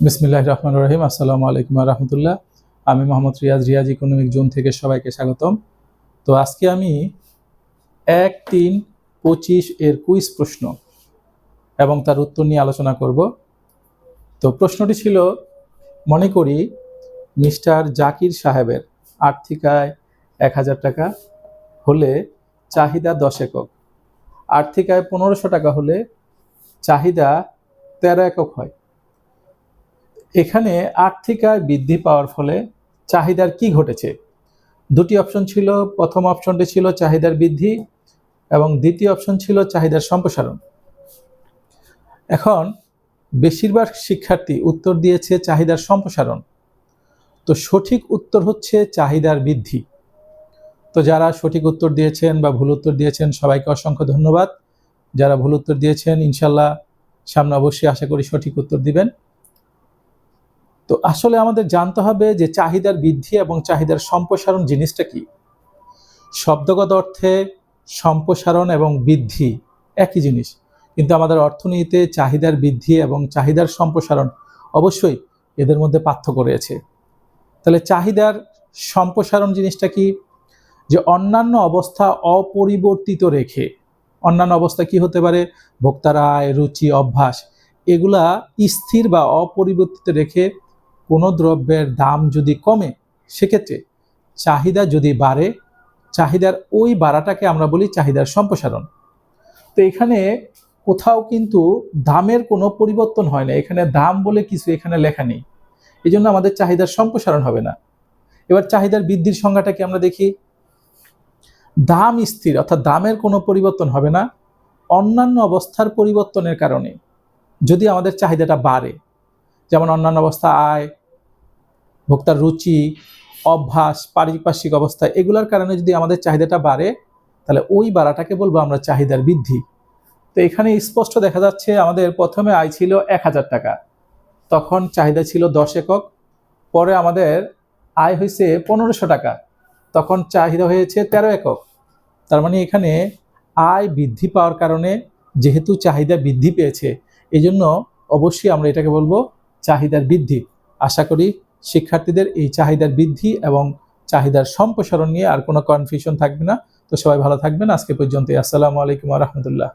বিসমিল্লাহ রহমান রহিম। আসসালামু আলাইকুম রহমতুল্লাহ। আমি মোহাম্মদ রিয়াজ রিয়াজ ইকোনমিক জোন থেকে সবাইকে স্বাগতম। তো আজকে আমি এক তিন পঁচিশ এর কুইজ প্রশ্ন এবং তার উত্তর নিয়ে আলোচনা করব। তো প্রশ্নটি ছিল, মনে করি মিস্টার জাকির সাহেবের আর্থিক আয় এক হাজার টাকা হলে চাহিদা দশ একক আর্থিক আয় পনেরোশো টাকা হলে চাহিদা তেরো একক হয়। এখানে আর্থিক আয় বৃদ্ধি পাওয়ার ফলে চাহিদার কি ঘটেছে? দুটি অপশন ছিল, প্রথম অপশনটি ছিল চাহিদার বৃদ্ধি এবং দ্বিতীয় অপশন ছিল চাহিদার সম্প্রসারণ। এখন বেশিরভাগ শিক্ষার্থী উত্তর দিয়েছে চাহিদার সম্প্রসারণ। তো সঠিক উত্তর হচ্ছে চাহিদার বৃদ্ধি। তো যারা সঠিক উত্তর দিয়েছেন বা ভুল উত্তর দিয়েছেন, সবাইকে অসংখ্য ধন্যবাদ। যারা ভুল উত্তর দিয়েছেন, ইনশাল্লাহ সামনে অবশ্যই আশা করি সঠিক উত্তর দিবেন। তো আসলে আমাদের জানতে হবে যে চাহিদার বৃদ্ধি এবং চাহিদার সম্প্রসারণ জিনিসটা কি? শব্দগত অর্থে সম্প্রসারণ এবং বৃদ্ধি একই জিনিস। কিন্তু আমাদের অর্থনীতিতে চাহিদার বৃদ্ধি এবং চাহিদার সম্প্রসারণ অবশ্যই এদের মধ্যে পার্থক্য রয়েছে। তাহলে চাহিদার সম্প্রসারণ জিনিসটা কি? যে অন্যান্য অবস্থা অপরিবর্তিত রেখে, অন্যান্য অবস্থা কি হতে পারে? ভোক্তার আয় রুচি, অভ্যাস, এগুলা স্থির বা অপরিবর্তিত রেখে কোনো দ্রব্যের দাম যদি কমে, সেক্ষেত্রে চাহিদা যদি বাড়ে, চাহিদার ওই বাড়াটাকে আমরা বলি চাহিদার সম্প্রসারণ। তো এখানে কোথাও কিন্তু দামের কোনো পরিবর্তন হয় না। এখানে দাম বলে কিছু এখানে লেখা নেই। এই জন্য আমাদের চাহিদার সম্প্রসারণ হবে না। এবার চাহিদার বৃদ্ধির সংজ্ঞাটাকে আমরা দেখি। দাম স্থির, অর্থাৎ দামের কোনো পরিবর্তন হবে না। অন্যান্য অবস্থার পরিবর্তনের কারণে যদি আমাদের চাহিদাটা বাড়ে যেমন অন্যান্য অবস্থা, আয়, ভোক্তার রুচি, অভ্যাস, পারিপার্শ্বিক অবস্থা, এগুলোর কারণে যদি আমাদের চাহিদাটা বাড়ে, তাহলে ওই বাড়াটাকে বলব আমরা চাহিদার বৃদ্ধি। তো এখানে স্পষ্ট দেখা যাচ্ছে আমাদের প্রথমে আয় ছিল এক হাজার টাকা। তখন চাহিদা ছিল দশ একক, পরে আমাদের আয় হয়েছে পনেরোশো টাকা। তখন চাহিদা হয়েছে তেরো একক। তার মানে এখানে আয় বৃদ্ধি পাওয়ার কারণে যেহেতু চাহিদা বৃদ্ধি পেয়েছে এই জন্য অবশ্যই আমরা এটাকে বলব চাহিদার বৃদ্ধি। আশা করি শিক্ষার্থীদের এই চাহিদার বৃদ্ধি এবং চাহিদার সম্প্রসারণ নিয়ে আর কোনো কনফিউশন থাকবে না। তো সবাই ভালো থাকবেন। আজকে পর্যন্ত আসসালামু আলাইকুম রহমতুল্লাহ।